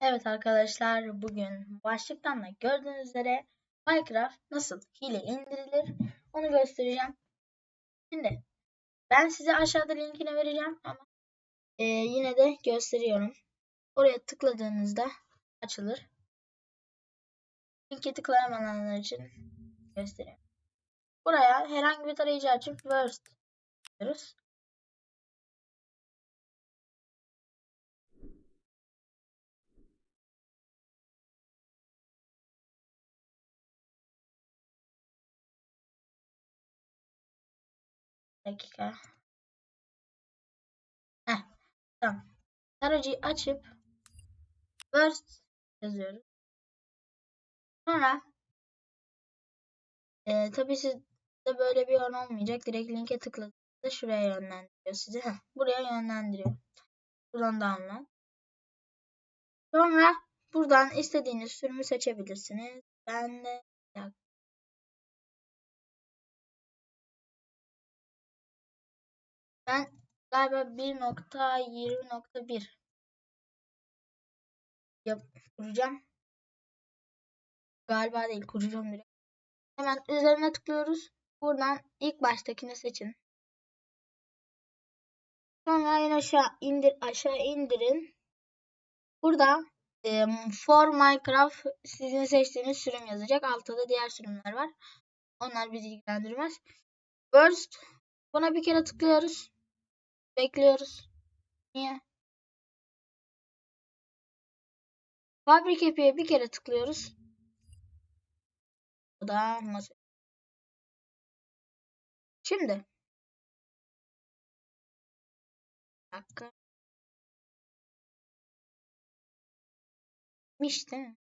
Evet arkadaşlar bugün başlıktan da gördüğünüz üzere Minecraft nasıl hile indirilir onu göstereceğim. Şimdi ben size aşağıda linkini vereceğim ama e, yine de gösteriyorum. Oraya tıkladığınızda açılır. Linki tıklayamayanlar için göstereyim. Buraya herhangi bir tarayıcı açıp Worst diyoruz. Dakika. Heh, tamam. Tarayıcıyı açıp first yazıyoruz. Sonra e, tabii sizde böyle bir ön olmayacak. Direkt linke tıkladığınızda şuraya yönlendiriyor sizi. Heh, buraya yönlendiriyor. Buradan download. Sonra buradan istediğiniz sürümü seçebilirsiniz. Ben de Ben galiba 1.20.1 yap kuracağım. Galiba değil kuracağım direkt. Hemen üzerine tıklıyoruz. Buradan ilk baştakini seçin. Sonra en aşağı indir aşağı indirin. Burada e, for Minecraft sizin seçtiğiniz sürüm yazacak. Altta da diğer sürümler var. Onlar bizi ilgilendirmez. First buna bir kere tıklıyoruz. Bekliyoruz. Niye? Fabrik yapıya bir kere tıklıyoruz. Bu da masa. Şimdi. Bir dakika. İşte mi?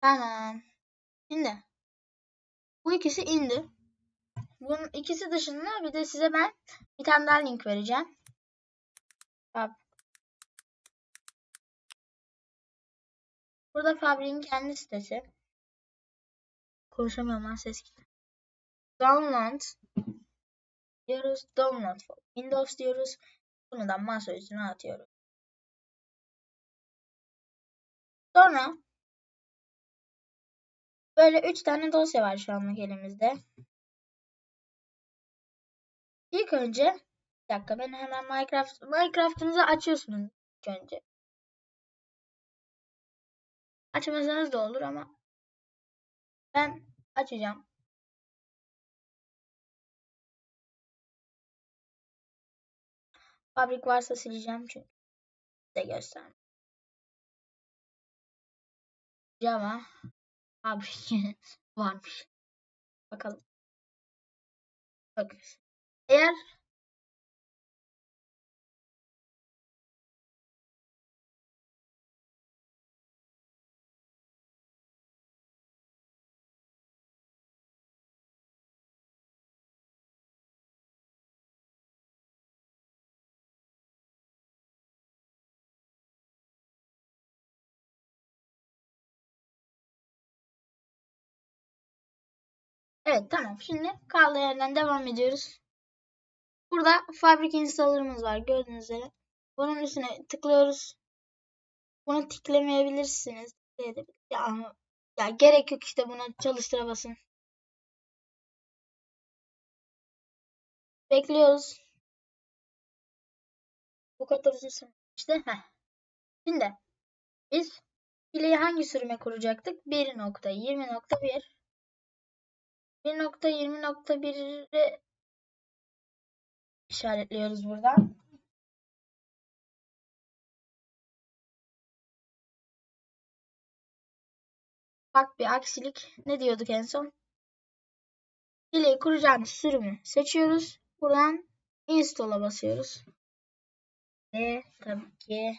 Tamam. Şimdi. Bu ikisi indi. Bunun ikisi dışında bir de size ben bir tane daha link vereceğim. Bak. Burada Fabri'nin kendi sitesi. Konuşamıyorum lan ses gitti. Download diyoruz. Download for Windows diyoruz. Bunu da masa üstüne atıyoruz. Sonra böyle 3 tane dosya var şu anlık elimizde. İlk önce bir dakika ben hemen Minecraft Minecraft'ınızı açıyorsunuz ilk önce. Açmasanız da olur ama ben açacağım. Fabrik varsa sileceğim çünkü size göstereyim. Ama fabrik varmış. Bakalım. Bakın. Eğer Evet tamam. Şimdi kaldığı yerden devam ediyoruz. Burada fabrik installer'ımız var gördüğünüz üzere. Bunun üstüne tıklıyoruz. Bunu tıklamayabilirsiniz. Ya ama ya gerek yok işte buna çalıştıra basın. Bekliyoruz. Bu kadar uzun süre. Heh. Şimdi biz fileyi hangi sürüme kuracaktık? 1.20.1 1.20.1'i işaretliyoruz buradan. Bak bir aksilik. Ne diyorduk en son? Fileyi kuracağımız sürümü seçiyoruz. Buradan install'a basıyoruz. Ve tabii ki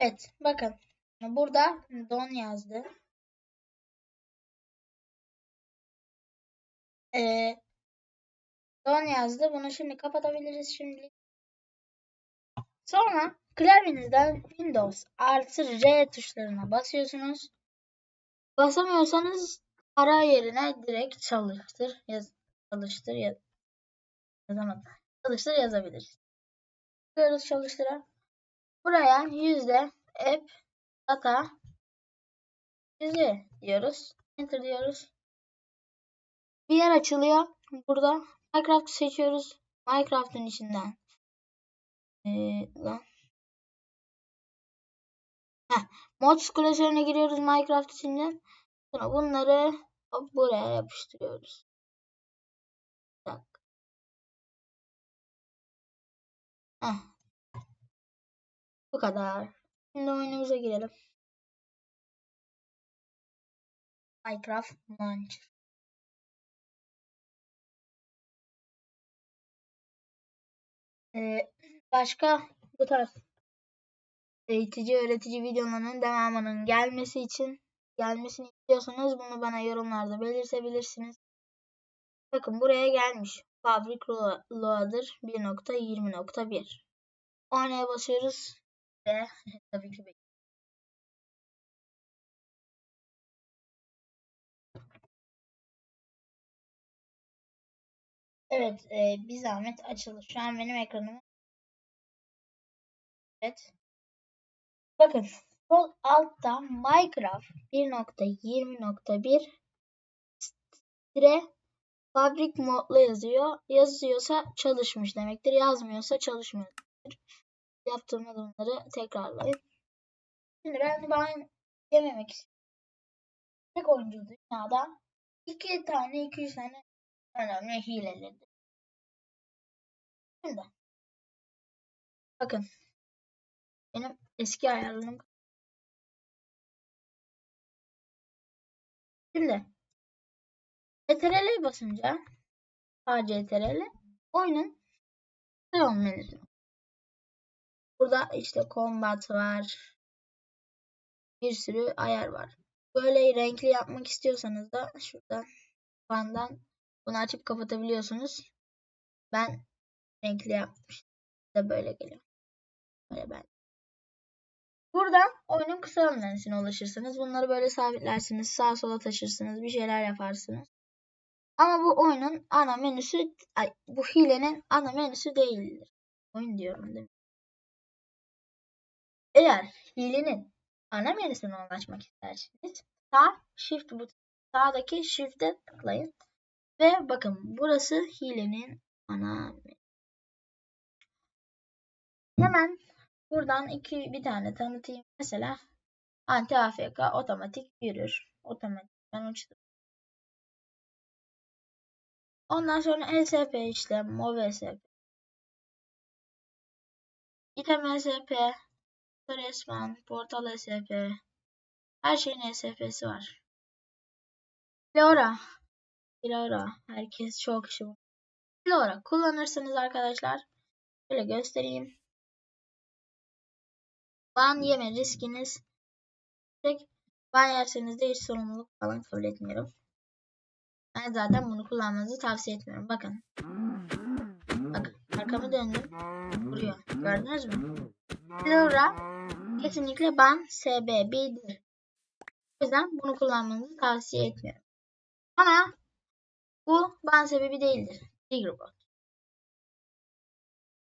Evet bakın burada don yazdı. Ee, don yazdı. Bunu şimdi kapatabiliriz şimdi. Sonra klavyenizden Windows artı R tuşlarına basıyorsunuz. Basamıyorsanız Ara yerine direkt çalıştır yaz çalıştır yaz yazamadım. Çalıştır yazabiliriz. Tıklıyoruz çalıştıra. Buraya yüzde app data yüzde diyoruz. Enter diyoruz. Bir yer açılıyor. Burada Minecraft seçiyoruz. Minecraft'ın içinden. Ee. Heh, mods klasörüne giriyoruz Minecraft içinden. Sonra bunları hop buraya yapıştırıyoruz. Dakika. Heh. Bu kadar. Şimdi oyunumuza girelim. Minecraft Launcher. Ee, başka bu tarz eğitici öğretici videoların devamının gelmesi için gelmesini istiyorsanız bunu bana yorumlarda belirtebilirsiniz. Bakın buraya gelmiş. Fabric Loader 1.20.1 Oynaya basıyoruz ve tabii ki. Evet, e, bir zahmet açılır. Şu an benim ekranım. Evet. Bakın sol altta Minecraft 1.20.1 dire fabrik modla yazıyor. Yazıyorsa çalışmış demektir. Yazmıyorsa çalışmıyor. Yaptığım adımları tekrarlayın. Şimdi ben ben yememek istiyorum. Tek oyuncu dünyada iki tane 200 tane önemli hilelerdir. Şimdi bakın benim eski ayarlarım Şimdi CTRL'e basınca ACTRL oyunun devam menüsü. Burada işte combat var. Bir sürü ayar var. Böyle renkli yapmak istiyorsanız da şuradan fandan bunu açıp kapatabiliyorsunuz. Ben renkli yapmıştım. Da böyle geliyor. Böyle ben. Buradan oyunun kısa menüsüne ulaşırsınız. Bunları böyle sabitlersiniz. Sağa sola taşırsınız. Bir şeyler yaparsınız. Ama bu oyunun ana menüsü, ay, bu hilenin ana menüsü değildir. Oyun diyorum değil mi? Eğer hilenin ana menüsüne ulaşmak isterseniz sağ shift buton sağdaki shift'e tıklayın ve bakın burası hilenin ana. Hemen buradan iki bir tane tanıtayım. Mesela anti AFK otomatik yürür. Otomatik ben uçtum. Ondan sonra ESP işlem, MOV ESP. İtem ESP, resmen, portal ESP. Her şeyin ESP'si var. Flora. Flora. Herkes çok kişi bu. Flora kullanırsınız arkadaşlar. Şöyle göstereyim. Ban yeme riskiniz. Ban yerseniz de hiç sorumluluk falan kabul etmiyorum. Ben zaten bunu kullanmanızı tavsiye etmiyorum. Bakın. Bakın. Arkamı döndüm. Vuruyor. Gördünüz mü? Flora kesinlikle ban SBB'dir. O yüzden bunu kullanmanızı tavsiye etmiyorum. Ama bu ban sebebi değildir. Triggerbot.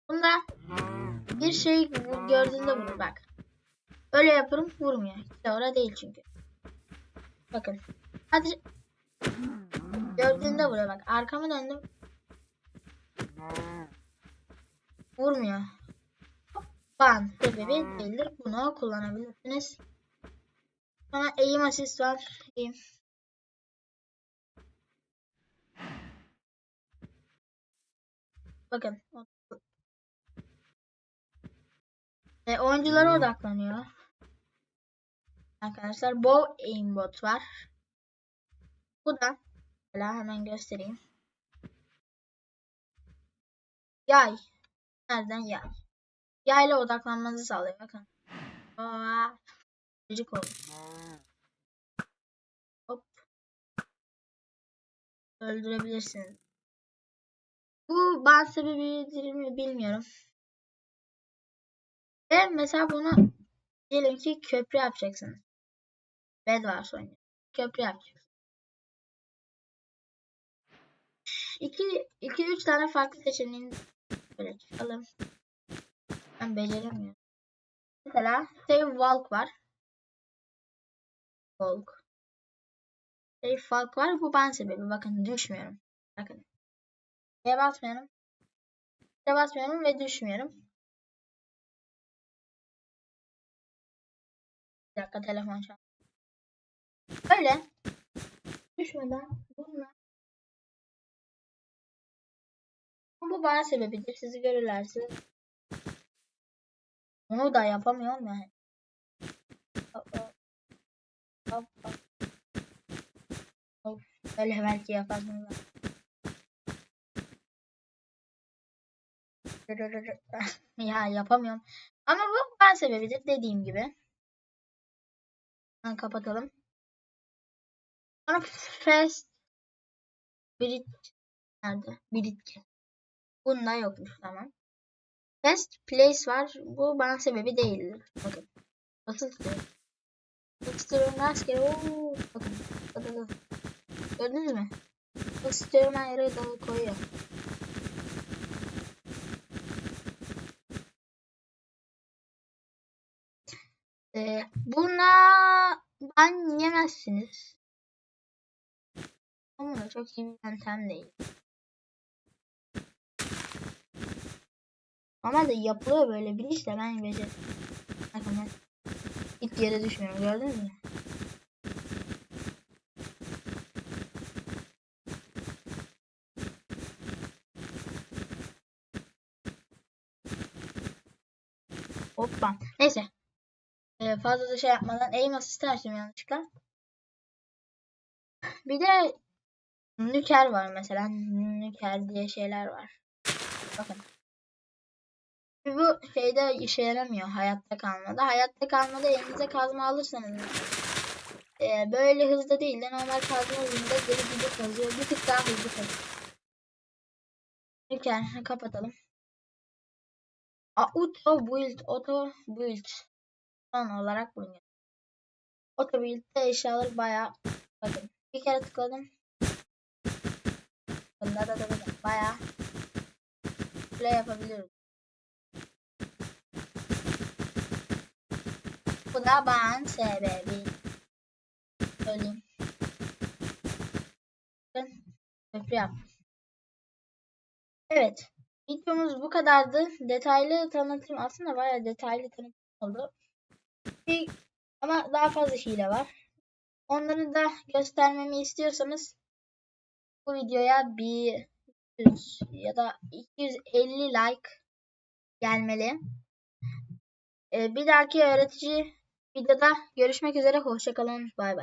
Bunda bir şey gördüğünde vurur bak. Öyle yaparım vurmuyor. Flora değil çünkü. Bakın. Hadi Gördüğünde vuruyor bak. Arkamı döndüm. Vurmuyor. Ban sebebi değildir. Bunu kullanabilirsiniz. Sonra eğim asist var. Eğim. Bakın. E, oyunculara odaklanıyor. Arkadaşlar bow aimbot var. Bu da Mesela hemen göstereyim. Yay. Nereden yay? Yayla odaklanmanızı sağlıyor. Bakın. Aa, çocuk oldu. Hop. Öldürebilirsiniz. Bu ban sebebidir mi bilmiyorum. Ve mesela bunu diyelim ki köprü yapacaksınız. Bed var oynuyor. Köprü yapacaksınız. 2 2 3 tane farklı seçeneğin böyle çıkalım. Ben beceremiyorum. Mesela Save Walk var. Walk. Save Walk var. Bu ben sebebi. Bakın düşmüyorum. Bakın. Şeye basmıyorum. Şeye basmıyorum ve düşmüyorum. Bir dakika telefon çal. Böyle düşmeden bununla bu bana sebebidir. Sizi görürlerse onu da yapamıyorum yani. Öyle belki yaparsınız. ya yapamıyorum. Ama bu ben sebebidir dediğim gibi. Ben kapatalım. Sonra Fast Bridge nerede? Bridge. Bunda yokmuş tamam. Fast Place var. Bu bana sebebi değildir. Bakın. Nasıl istiyorum? İstiyorum bakın. Gördünüz mü? İstiyorum her yere dalı koyuyor. Ee, buna ben yemezsiniz. Ama çok iyi bir yöntem değil. Da yapılıyor böyle bir iş de ben becer. Bakın ben yere düşmüyorum gördünüz mü? Hoppa. Neyse. Ee, fazla da şey yapmadan aim assist açtım yanlışlıkla. Bir de Nüker var mesela. Nüker diye şeyler var. Bakın. Bu şeyde işe yaramıyor hayatta kalmada. Hayatta kalmada elinize kazma alırsanız e, böyle hızlı değil de normal kazma hızında deli gibi kazıyor. Bir tık daha hızlı kazıyor. Nüker kapatalım. Auto build, auto build. Son olarak bunu. Auto build'de eşyalar bayağı bakın. Bir kere tıkladım. Bunda da da bayağı play yapabiliyoruz. Bu da ben sebebi. Söyleyeyim. Köprü yap. Evet. Videomuz bu kadardı. Detaylı tanıtım aslında bayağı detaylı tanıtım oldu. Bir, ama daha fazla hile var. Onları da göstermemi istiyorsanız bu videoya bir 100 ya da 250 like gelmeli. Ee, bir dahaki öğretici videoda görüşmek üzere. Hoşçakalın. Bay bay.